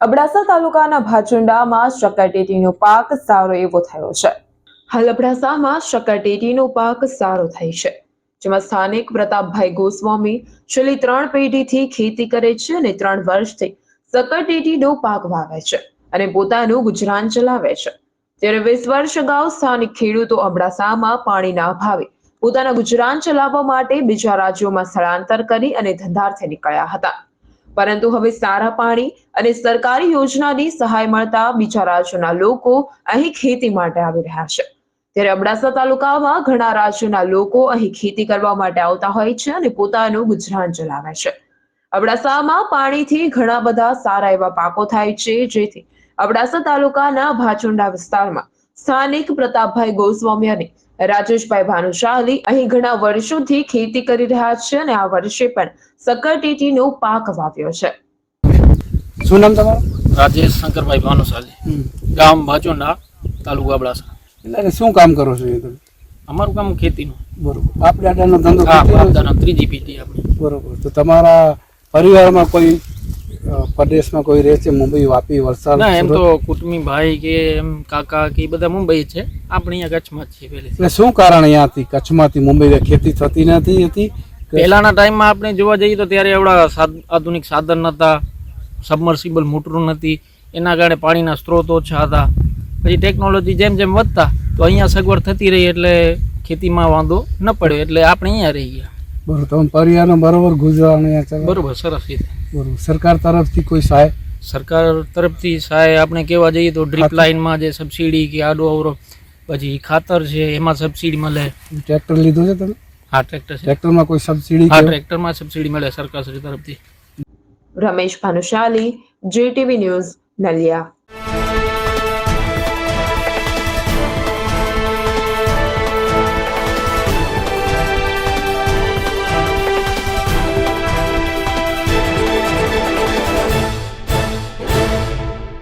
અબડાસા તાલુકાના ભાચુંડામાં શક્કરટેટીનો પાક સારો એવો થયો છે. હાલ અબડાસામાં શક્કરટેટીનો પાક સારો થાય છે. જેમાં સ્થાનિક પ્રતાપભાઈ ગોસ્વામી છેલ્લી ત્રણ પેઢીથી ખેતી કરે છે અને ત્રણ વર્ષથી શક્કરટેટીનો પાક વાવે છે અને પોતાનું ગુજરાન ચલાવે છે. ત્યારે વીસ વર્ષ અગાઉ સ્થાનિક ખેડૂતો અબડાસામાં પાણીના અભાવે પોતાના ગુજરાન ચલાવવા માટે બીજા રાજ્યોમાં સ્થળાંતર કરી અને ધંધાર્થે નીકળ્યા હતા. પરંતુ હવે સારા પાણી અને સરકારી યોજનાની સહાય મળતા બીજા રાજ્યોના લોકો અહીં ખેતી માટે આવી રહ્યા છે. ત્યારે અબડાસા તાલુકામાં ઘણા રાજ્યોના લોકો અહીં ખેતી કરવા માટે આવતા હોય છે અને પોતાનું ગુજરાન ચલાવે છે. અબડાસામાં પાણીથી ઘણા બધા સારા એવા પાકો થાય છે, જેથી અબડાસા તાલુકાના ભાચુંડા વિસ્તારમાં સ્થાનિક પ્રતાપભાઈ ગોસ્વામી અને રાજેશભાઈ ભાનુશાલી અહીં ઘણા વર્ષોથી ખેતી કરી રહ્યા છે અને આ વર્ષે પણ સક્કરટેટીનો પાક વાવ્યો છે. શું નામ તમારું? રાજેશ શંકરભાઈ ભાનુશાલી ગામ ભાજોના તાલુકા અબડાસા. એટલે શું કામ કરો છો અમારું કામ ખેતીનું. બરોબર. બાપ દાદાનો ધંધો હા બાપ છે? ત્રીજી પેઢી આપણી. બરોબર. તો તમારા પરિવારમાં કોઈ પ્રદેશમાં કોઈ રહે છે મુંબઈ વાપી વલસાડ ના એમ તો કુટુંબી ભાઈ કે એમ કાકા કે બધા મુંબઈ છે. આપણે અહીંયા કચ્છમાં છીએ પહેલે એટલે શું કારણ અહીંયાથી કચ્છમાંથી મુંબઈ ખેતી થતી નથી હતી? પહેલાના ટાઈમમાં આપણે જોવા જઈએ તો ત્યારે એવડા આધુનિક સાધન નહોતા સબમર્સિબલ મોટરો નથી એના કારણે પાણીના સ્ત્રોત ઓછા હતા. પછી ટેકનોલોજી જેમ જેમ વધતા તો અહીંયા સગવડ થતી રહી એટલે ખેતીમાં વાંધો ન પડ્યો એટલે આપણે અહીંયા રહી ગયા. બરોબર તમે પરિવારનો બરોબર ગુજરાન બરોબર સરસ રીતે. બરોબર સરકાર તરફથી કોઈ સહાય? સરકાર તરફથી સહાય આપણે કહેવા જઈએ તો ડ્રીપ લાઇનમાં જે સબસિડી કે આડો અવરો પછી ખાતર છે એમાં સબસિડી મળે. ટ્રેક્ટર લીધું છે તમે? હા ટ્રેક્ટર ટ્રેક્ટરમાં કોઈ સબસિડી હા ટ્રેક્ટરમાં સબસિડી મળે સરકાર તરફથી. Ramesh Bhanushali JTV news Naliya.